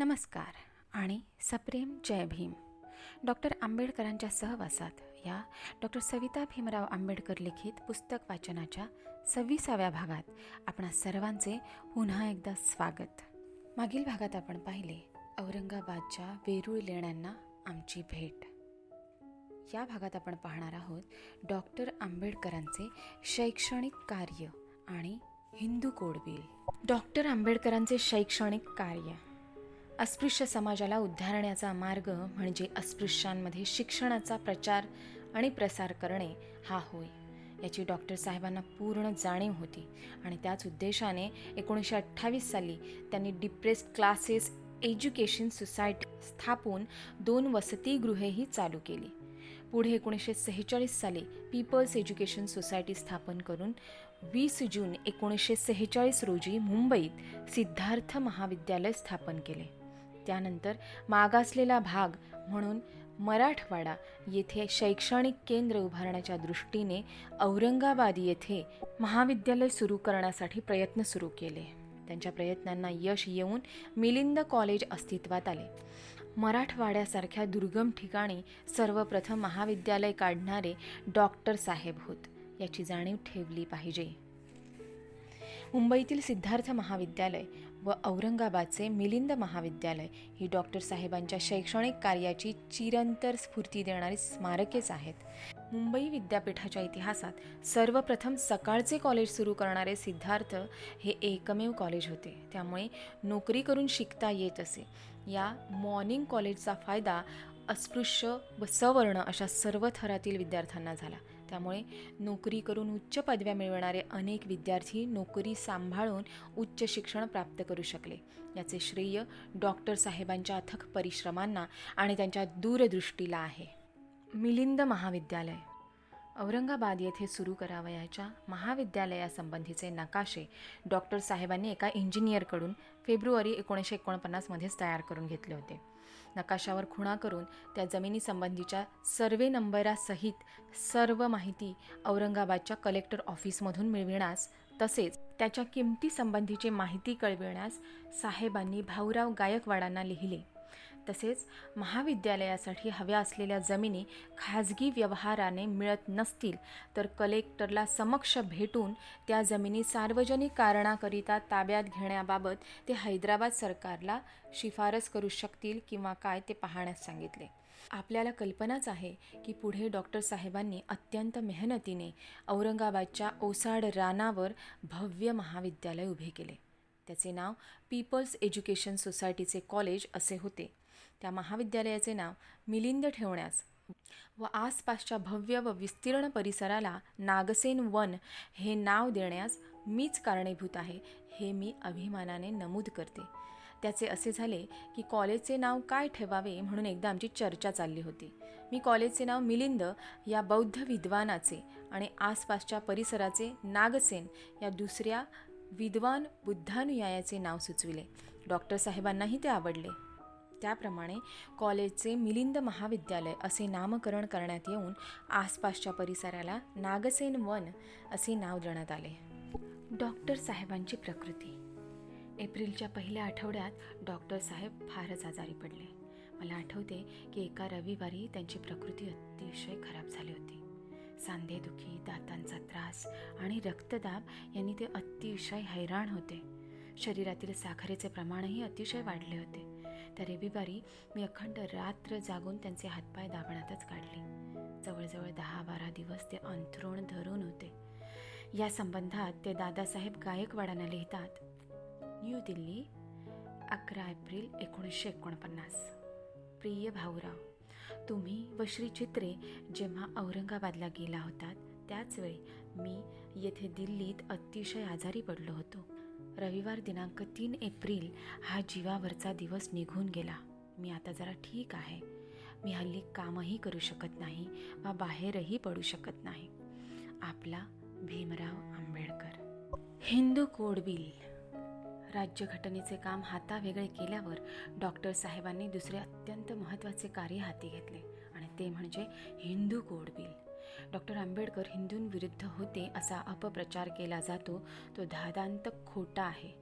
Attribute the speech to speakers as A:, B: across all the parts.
A: नमस्कार आणि सप्रेम जय भीम. डॉक्टर आंबेडकरांच्या सहवासात या डॉक्टर सविता भीमराव आंबेडकर लिखित पुस्तक वाचनाच्या सव्वीसाव्या भागात आपणा सर्वांचे पुन्हा एकदा स्वागत. मागील भागात आपण पाहिले औरंगाबादच्या वेरूळ लेण्यांना आमची भेट. या भागात आपण पाहणार आहोत डॉक्टर आंबेडकरांचे शैक्षणिक कार्य आणि हिंदू कोडबिल. डॉक्टर आंबेडकरांचे शैक्षणिक कार्य. अस्पृश्य समाजाला उद्धारण्याचा मार्ग म्हणजे अस्पृश्यांमध्ये शिक्षणाचा प्रचार आणि प्रसार करणे हा होय. याची डॉक्टर साहेबांना पूर्ण जाणीव होती आणि त्याच उद्देशाने एकोणीसशे अठ्ठावीस साली त्यांनी डिप्रेस्ड क्लासेस एज्युकेशन सोसायटी स्थापून दोन वसतिगृहेही चालू केली. पुढे एकोणीसशे सेहेचाळीस साली पीपल्स एज्युकेशन सोसायटी स्थापन करून वीस जून एकोणीसशे सेहेचाळीस रोजी मुंबईत सिद्धार्थ महाविद्यालय स्थापन केले. त्यानंतर मागासलेला भाग म्हणून मराठवाडा येथे शैक्षणिक केंद्र उभारण्याच्या दृष्टीने औरंगाबाद येथे महाविद्यालय सुरू करण्यासाठी प्रयत्न सुरू केले. त्यांच्या प्रयत्नांना यश येऊन मिलिंद कॉलेज अस्तित्वात आले. मराठवाड्यासारख्या दुर्गम ठिकाणी सर्वप्रथम महाविद्यालय काढणारे डॉक्टर साहेब होत याची जाणीव ठेवली पाहिजे. मुंबईतील सिद्धार्थ महाविद्यालय व औरंगाबादचे मिलिंद महाविद्यालय ही डॉक्टर साहेबांच्या शैक्षणिक कार्याची चिरंतर स्फूर्ती देणारी स्मारकेच आहेत. मुंबई विद्यापीठाच्या इतिहासात सर्वप्रथम सकाळचे कॉलेज सुरू करणारे सिद्धार्थ हे एकमेव कॉलेज होते. त्यामुळे नोकरी करून शिकता येत असे. या मॉर्निंग कॉलेजचा फायदा अस्पृश्य व सवर्ण अशा सर्व थरातील विद्यार्थ्यांना झाला. त्यामुळे नोकरी करून उच्च पदव्या मिळवणारे अनेक विद्यार्थी नोकरी सांभाळून उच्च शिक्षण प्राप्त करू शकले. याचे श्रेय डॉक्टर साहेबांच्या अथक परिश्रमांना आणि त्यांच्या दूरदृष्टीला आहे. मिलिंद महाविद्यालय औरंगाबाद येथे सुरू करावयाच्या महाविद्यालयासंबंधीचे नकाशे डॉक्टर साहेबांनी एका इंजिनियरकडून फेब्रुवारी एकोणीसशे एकोणपन्नासमध्येच तयार करून घेतले होते. नकाशावर खुणा करून त्या जमिनीसंबंधीच्या सर्वे नंबरासहित सर्व माहिती औरंगाबादच्या कलेक्टर ऑफिसमधून मिळविण्यास तसेच त्याच्या किमतीसंबंधीची माहिती कळविण्यास साहेबांनी भाऊराव गायकवाडांना लिहिले. तसेच महाविद्यालयासाठी हव्या असलेल्या जमिनी खाजगी व्यवहाराने मिळत नसतील तर कलेक्टरला समक्ष भेटून त्या जमिनी सार्वजनिक कारणाकरिता ताब्यात घेण्याबाबत ते हैदराबाद सरकारला शिफारस करू शकतील किंवा काय ते पाहण्यास सांगितले. आपल्याला कल्पनाच आहे की पुढे डॉक्टर साहेबांनी अत्यंत मेहनतीने औरंगाबादच्या ओसाड रानावर भव्य महाविद्यालय उभे केले. त्याचे नाव पीपल्स एज्युकेशन सोसायटीचे कॉलेज असे होते. त्या महाविद्यालयाचे नाव मिलिंद ठेवण्यास व आसपासच्या भव्य व विस्तीर्ण परिसराला नागसेन वन हे नाव देण्यास मीच कारणीभूत आहे हे मी अभिमानाने नमूद करते. त्याचे असे झाले की कॉलेजचे नाव काय ठेवावे म्हणून एकदा आमची चर्चा चालली होती. मी कॉलेजचे नाव मिलिंद या बौद्ध विद्वानाचे आणि आसपासच्या परिसराचे नागसेन या दुसऱ्या विद्वान बुद्धानुयायाचे नाव सुचविले. डॉक्टर साहेबांनाही ते आवडले. त्याप्रमाणे कॉलेजचे मिलिंद महाविद्यालय असे नामकरण करण्यात येऊन आसपासच्या परिसराला नागसेन वन असे नाव देण्यात आले. डॉक्टर साहेबांची प्रकृती. एप्रिलच्या पहिल्या आठवड्यात डॉक्टर साहेब फारच आजारी पडले. मला आठवते की एका रविवारी त्यांची प्रकृती अतिशय खराब झाली होती. सांधेदुखी दातांचा त्रास आणि रक्तदाब यांनी ते अतिशय हैराण होते. शरीरातील साखरेचे प्रमाणही अतिशय वाढले होते. त्या रविवारी मी अखंड रात्र जागून त्यांचे हातपाय दाबण्यातच काढले. जवळजवळ दहा बारा दिवस ते अंथरुण धरून होते. या संबंधात ते दादासाहेब गायकवाडांना लिहितात न्यू दिल्ली अकरा एप्रिल एकोणीसशे एकोणपन्नास. प्रिय भाऊराव तुम्ही व श्री चित्रे जेव्हा औरंगाबादला गेला होतात त्याचवेळी मी येथे दिल्लीत अतिशय आजारी पडलो होतो. रविवार दिनांक तीन एप्रिल हा जीवावरचा दिवस निघून गेला. मी आता जरा ठीक आहे. मी हल्ली कामही करू शकत नाही वा बाहेरही पडू शकत नाही. आपला Bhimrao Ambedkar. Hindu code bill. राज्यघटनेचे काम हातावेगळे केल्यावर डॉक्टर साहेबांनी दुसरे अत्यंत महत्त्वाचे कार्य हाती घेतले आणि ते म्हणजे Hindu code bill. Doctor Ambedkar हिंदूंविरुद्ध होते असा अपप्रचार केला जातो तो धादांत खोटा आहे.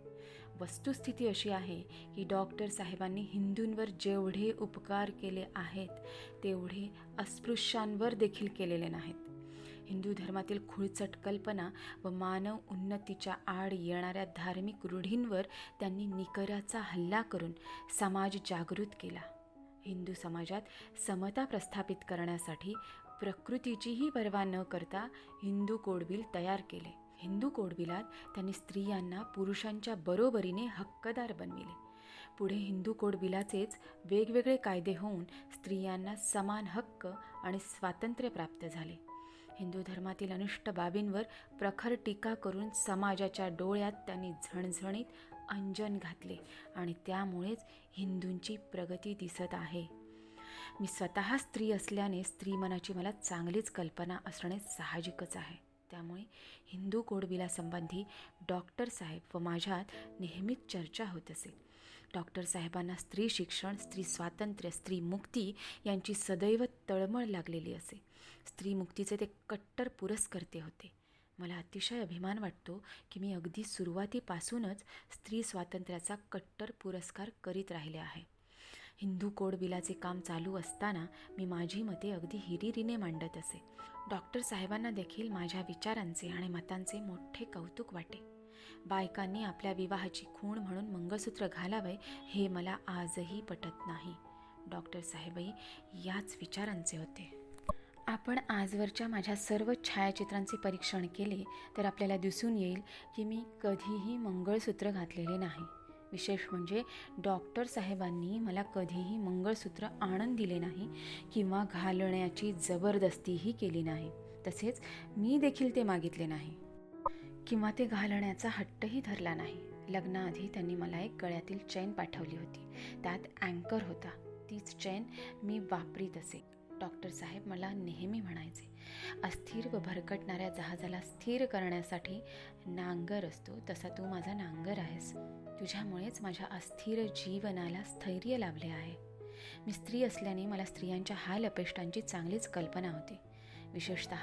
A: वस्तुस्थिती अशी आहे की डॉक्टर साहेबांनी हिंदूंवर जेवढे उपकार केले आहेत तेवढे अस्पृश्यांवर देखील केलेले नाहीत. हिंदू धर्मातील खुळचट कल्पना व मानव उन्नतीच्या आड येणाऱ्या धार्मिक रूढींवर त्यांनी निकराचा हल्ला करून समाज जागृत केला. हिंदू समाजात समता प्रस्थापित करण्यासाठी प्रकृतीचीही पर्वा न करता हिंदू कोडबिल तयार केले. हिंदू कोडबिलात त्यांनी स्त्रियांना पुरुषांच्या बरोबरीने हक्कदार बनविले. पुढे हिंदू कोडबिलाचेच वेगवेगळे कायदे होऊन स्त्रियांना समान हक्क आणि स्वातंत्र्य प्राप्त झाले. हिंदू धर्मातील अनिष्ट बाबींवर प्रखर टीका करून समाजाच्या डोळ्यात त्यांनी झणझणीत अंजन घातले आणि त्यामुळेच हिंदूंची प्रगती दिसत आहे. मी स्वतः स्त्री असल्याने स्त्री मनाची मला चांगलीच कल्पना असणे साहजिकच आहे. त्यामुळे हिंदू गोडबिलासंबंधी डॉक्टर साहेब व माझ्यात नेहमीच चर्चा होत असे. डॉक्टर साहेबांना स्त्री शिक्षण स्त्री स्वातंत्र्य स्त्री मुक्ती यांची सदैव तळमळ लागलेली असे. स्त्री मुक्तीचे ते कट्टर पुरस्कर्ते होते. मला अतिशय अभिमान वाटतो की मी अगदी सुरुवातीपासूनच स्त्री स्वातंत्र्याचा कट्टर पुरस्कार करीत राहिले आहे. हिंदू कोड बिलाचे काम चालू असताना मी माझी मते अगदी हिरिरीने मांडत असे. डॉक्टर साहेबांना देखील माझ्या विचारांचे आणि मतांचे मोठे कौतुक वाटे. बायकांनी आपल्या विवाहाची खूण म्हणून मंगळसूत्र घालावे हे मला आजही पटत नाही. डॉक्टर साहेबही याच विचारांचे होते. आपण आजवरच्या माझ्या सर्व छायाचित्रांचे परीक्षण केले तर आपल्याला दिसून येईल की मी कधीही मंगळसूत्र घातलेले नाही. विशेष म्हणजे डॉक्टर साहेबांनी मला कधीही मंगळसूत्र आणून दिले नाही किंवा घालण्याची जबरदस्तीही केली नाही. तसेच मी देखील ते मागितले नाही किंवा ते घालण्याचा हट्टही धरला नाही. लग्नाआधी त्यांनी मला एक गळ्यातील चैन पाठवली होती. त्यात अँकर होता. तीच चैन मी वापरीत असे. डॉक्टर साहेब मला नेहमी म्हणायचे अस्थिर व भरकटणाऱ्या जहाजाला स्थिर करण्यासाठी नांगर असतो तसा तू माझा नांगर आहेस. तुझ्यामुळेच माझ्या अस्थिर जीवनाला स्थैर्य लाभले आहे. मी स्त्री असल्याने मला स्त्रियांच्या हाल अपेष्टांची चांगलीच कल्पना होती. विशेषत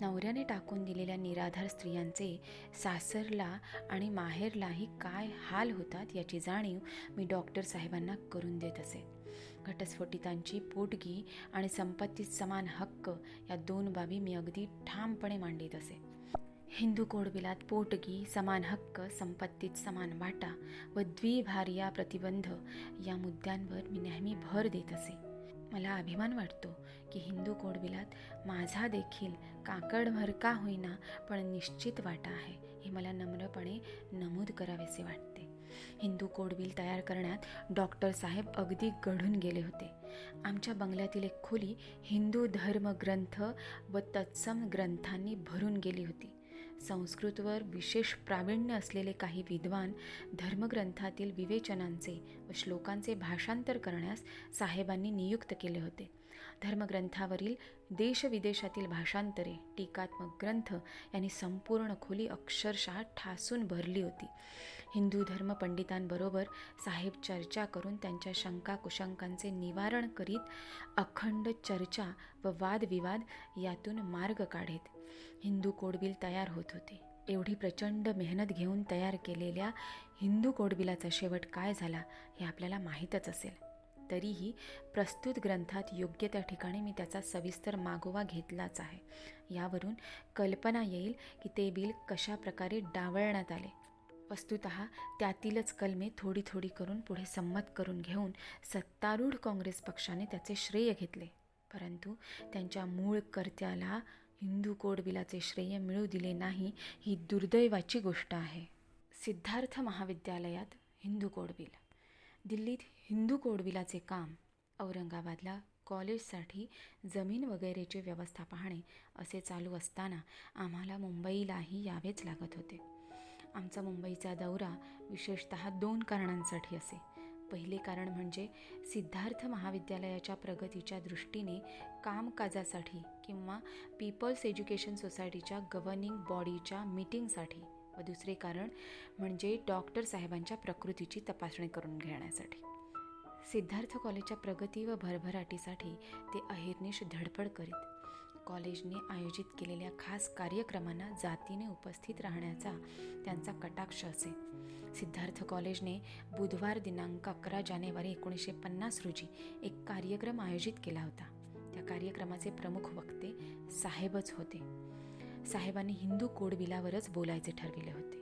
A: नवऱ्याने टाकून दिलेल्या निराधार स्त्रियांचे सासरला आणि माहेरलाही काय हाल होतात याची जाणीव मी डॉक्टर साहेबांना करून देत असे. घटस्फोटितांची पोटगी आणि संपत्तीत समान हक्क या दोन बाबी मी अगदी ठामपणे मांडित असे. हिंदू कोडबिलात पोटगी समान हक्क संपत्तीत समान वाटा व द्विभार्या प्रतिबंध या मुद्द्यांवर मी नेहमी भर देत असे. मला अभिमान वाटतो की हिंदू कोडबिलात माझा देखील काकडभर का होईना पण निश्चित वाटा आहे हे मला नम्रपणे नमूद करावेसे वाटते. हिंदू कोडबिल तयार करण्यात डॉक्टर साहेब अगदी घडून गेले होते. आमच्या बंगल्यातील एक खोली हिंदू धर्मग्रंथ व तत्सम ग्रंथांनी भरून गेली होती. संस्कृतवर विशेष प्रावीण्य असलेले काही विद्वान धर्मग्रंथातील विवेचनांचे व श्लोकांचे भाषांतर करण्यास साहेबांनी नियुक्त केले होते. धर्मग्रंथावरील देशविदेशातील भाषांतरे टीकात्मक ग्रंथ यांनी संपूर्ण खोली अक्षरशः ठासून भरली होती. हिंदू धर्मपंडितांबरोबर साहेब चर्चा करून त्यांच्या शंका कुशंकांचे निवारण करीत अखंड चर्चा व वादविवाद यातून मार्ग काढेत. हिंदू कोडबिल तयार होत होते. एवढी प्रचंड मेहनत घेऊन तयार केलेल्या हिंदू कोडबिलाचा शेवट काय झाला हे आपल्याला माहीतच असेल. तरीही प्रस्तुत ग्रंथात योग्य त्या ठिकाणी मी त्याचा सविस्तर मागोवा घेतलाच आहे. यावरून कल्पना येईल की ते बिल कशा प्रकारे डावळण्यात आले. वस्तुत त्यातीलच कलमे थोडी थोडी करून पुढे संमत करून घेऊन सत्तारूढ काँग्रेस पक्षाने त्याचे श्रेय घेतले. परंतु त्यांच्या मूळ कर्त्याला हिंदू कोड बिलाचे श्रेय मिळू दिले नाही ही दुर्दैवाची गोष्ट आहे. सिद्धार्थ महाविद्यालयात हिंदू कोड बिल दिल्लीत हिंदू कोडबिलाचे काम औरंगाबादला कॉलेजसाठी जमीन वगैरेची व्यवस्था पाहणे असे चालू असताना आम्हाला मुंबईलाही यावेच लागत होते. आमचा मुंबईचा दौरा विशेषत दोन कारणांसाठी असे. पहिले कारण म्हणजे सिद्धार्थ महाविद्यालयाच्या प्रगतीच्या दृष्टीने कामकाजासाठी किंवा पीपल्स एज्युकेशन सोसायटीच्या गव्हर्निंग बॉडीच्या मीटिंगसाठी व दुसरे कारण म्हणजे डॉक्टर साहेबांच्या प्रकृतीची तपासणी करून घेण्यासाठी. सिद्धार्थ कॉलेजच्या प्रगती व भरभराटीसाठी ते अहिर्निश धडपड करीत कॉलेजने आयोजित केलेल्या खास कार्यक्रमांना जातीने उपस्थित राहण्याचा त्यांचा कटाक्ष असे. सिद्धार्थ कॉलेजने बुधवार दिनांक अकरा जानेवारी एकोणीसशे पन्नास रोजी एक कार्यक्रम आयोजित केला होता. त्या कार्यक्रमाचे प्रमुख वक्ते साहेबच होते. साहेबांनी हिंदू कोडबिलावरच बोलायचे ठरविले होते.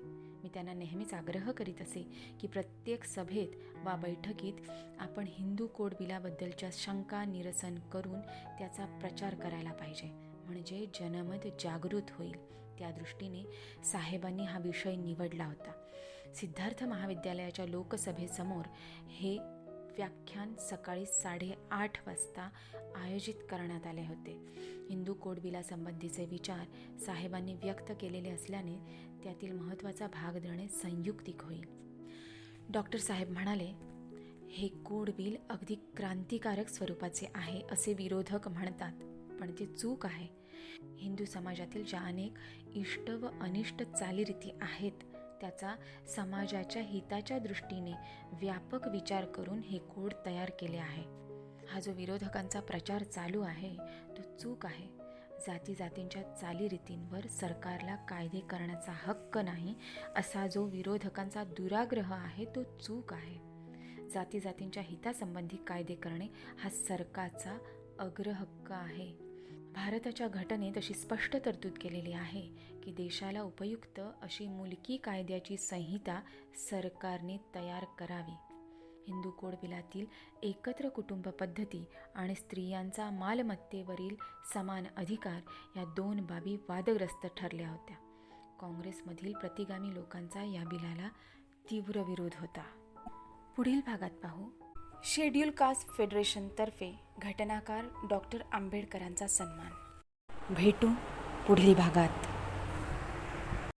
A: त्यांना नेहमीच आग्रह करीत असे की प्रत्येक सभेत वा बैठकीत आपण हिंदू कोड बिलाबद्दलच्या शंका निरसन करून त्याचा प्रचार करायला पाहिजे. म्हणजे जनमत जागृत होईल. त्या दृष्टीने साहेबांनी हा विषय निवडला होता. सिद्धार्थ महाविद्यालयाच्या लोकसभेसमोर हे व्याख्यान सकाळी साडेआठ वाजता आयोजित करण्यात आले होते. हिंदू कोडबिलासंबंधीचे विचार साहेबांनी व्यक्त केलेले असल्याने त्यातील महत्त्वाचा भाग देणे संयुक्तिक होईल. डॉक्टर साहेब म्हणाले हे कोड बिल अगदी क्रांतिकारक स्वरूपाचे आहे असे विरोधक म्हणतात पण ते चूक आहे. हिंदू समाजातील ज्या अनेक इष्ट व अनिष्ट चालीरीती आहेत त्याचा समाजाच्या हिताच्या दृष्टीने व्यापक विचार करून हे कोड तयार केले आहे. हा जो विरोधकांचा प्रचार चालू आहे तो चूक आहे. जाती जातींच्या चालीरीतींवर सरकारला कायदे करण्याचा हक्क नाही असा जो विरोधकांचा दुराग्रह आहे तो चूक आहे. जाती जातींच्या हितासंबंधी कायदे करणे हा सरकारचा अग्रहक्क आहे. भारताच्या घटनेत अशी स्पष्ट तरतूद केलेली आहे की देशाला उपयुक्त अशी मुलकी कायद्याची संहिता सरकारने तयार करावी. हिंदू कोड बिलातील एकत्र कुटुंब पद्धती आणि स्त्रियांचा मालमत्तेवरील समान अधिकार या दोन बाबी वादग्रस्त ठरल्या होत्या. काँग्रेसमधील प्रतिगामी लोकांचा या बिलाला तीव्र विरोध होता. पुढील भागात पाहू. शेड्यूल कास्ट फेडरेशनतर्फे घटनाकार डॉक्टर आंबेडकरांचा सन्मान. भेटू पुढील भागात.